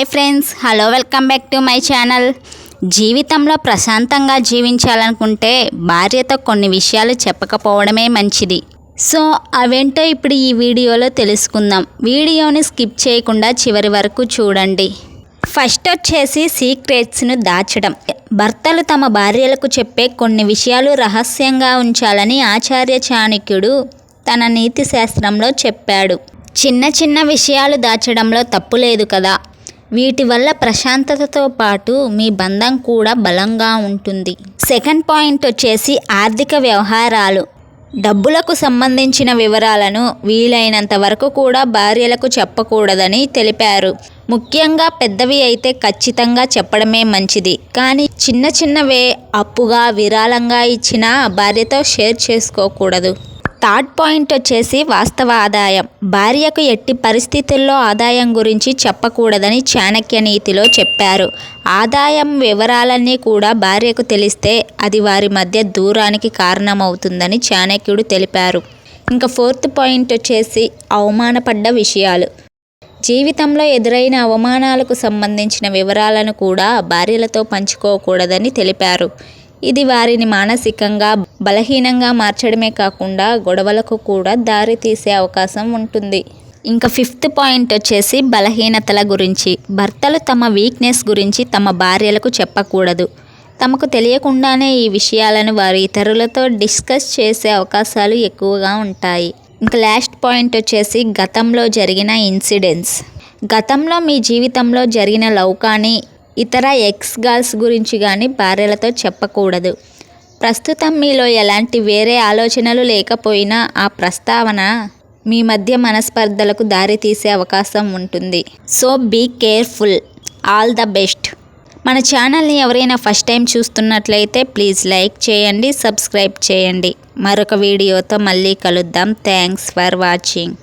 Hi friends hello welcome back to my channel. జీవితంలో ప్రశాంతంగా జీవించాలనుకుంటే భార్యతో కొన్ని విషయాలు చెప్పకపోవడమే మంచిది. సో అవేంటో ఇప్పుడు ఈ వీడియోలో తెలుసుకుందాం. వీడియోని స్కిప్ చేయకుండా చివరి వరకు చూడండి. ఫస్ట్ వచ్చేసి సీక్రెట్స్ను దాచడం. భర్తలు తమ భార్యలకు చెప్పే కొన్ని విషయాలు రహస్యంగా ఉంచాలని ఆచార్య చాణక్యుడు తన నీతి శాస్త్రంలో చెప్పాడు. చిన్న చిన్న విషయాలు దాచడంలో తప్పు లేదు కదా. వీటి వల్ల ప్రశాంతతతో పాటు మీ బంధం కూడా బలంగా ఉంటుంది. సెకండ్ పాయింట్ వచ్చేసి ఆర్థిక వ్యవహారాలు. డబ్బులకు సంబంధించిన వివరాలను వీలైనంత వరకు కూడా భార్యలకు చెప్పకూడదని తెలిపారు. ముఖ్యంగా పెద్దవి అయితే ఖచ్చితంగా చెప్పడమే మంచిది. కానీ చిన్న చిన్నవే అప్పుగా విరాళంగా ఇచ్చిన భార్యతో షేర్ చేసుకోకూడదు. థర్డ్ పాయింట్ వచ్చేసి వాస్తవ ఆదాయం. భార్యకు ఎట్టి పరిస్థితుల్లో ఆదాయం గురించి చెప్పకూడదని చాణక్య నీతిలో చెప్పారు. ఆదాయం వివరాలన్నీ కూడా భార్యకు తెలిస్తే అది వారి మధ్య దూరానికి కారణమవుతుందని చాణక్యుడు తెలిపారు. ఇంకా ఫోర్త్ పాయింట్ వచ్చేసి అవమానపడ్డ విషయాలు. జీవితంలో ఎదురైన అవమానాలకు సంబంధించిన వివరాలను కూడా భార్యలతో పంచుకోకూడదని తెలిపారు. ఇది వారిని మానసికంగా బలహీనంగా మార్చడమే కాకుండా గొడవలకు కూడా దారి తీసే అవకాశం ఉంటుంది. ఇంకా ఫిఫ్త్ పాయింట్ వచ్చేసి బలహీనతల గురించి. భర్తలు తమ వీక్నెస్ గురించి తమ భార్యలకు చెప్పకూడదు. తమకు తెలియకుండానే ఈ విషయాలను వారి ఇతరులతో డిస్కస్ చేసే అవకాశాలు ఎక్కువగా ఉంటాయి. ఇంకా లాస్ట్ పాయింట్ వచ్చేసి గతంలో జరిగిన ఇన్సిడెంట్స్ గతంలో మీ జీవితంలో జరిగిన లవ్ కానీ ఇతర ఎక్స్ గర్ల్స్ గురించి కానీ భార్యలతో చెప్పకూడదు. ప్రస్తుతం మీలో ఎలాంటి వేరే ఆలోచనలు లేకపోయినా ఆ ప్రస్తావన మీ మధ్య మనస్పర్ధలకు దారితీసే అవకాశం ఉంటుంది. So be careful. All the best. మన ఛానల్ని ఎవరైనా ఫస్ట్ టైం చూస్తున్నట్లయితే ప్లీజ్ లైక్ చేయండి సబ్స్క్రైబ్ చేయండి. మరొక వీడియోతో మళ్ళీ కలుద్దాం. Thanks for watching.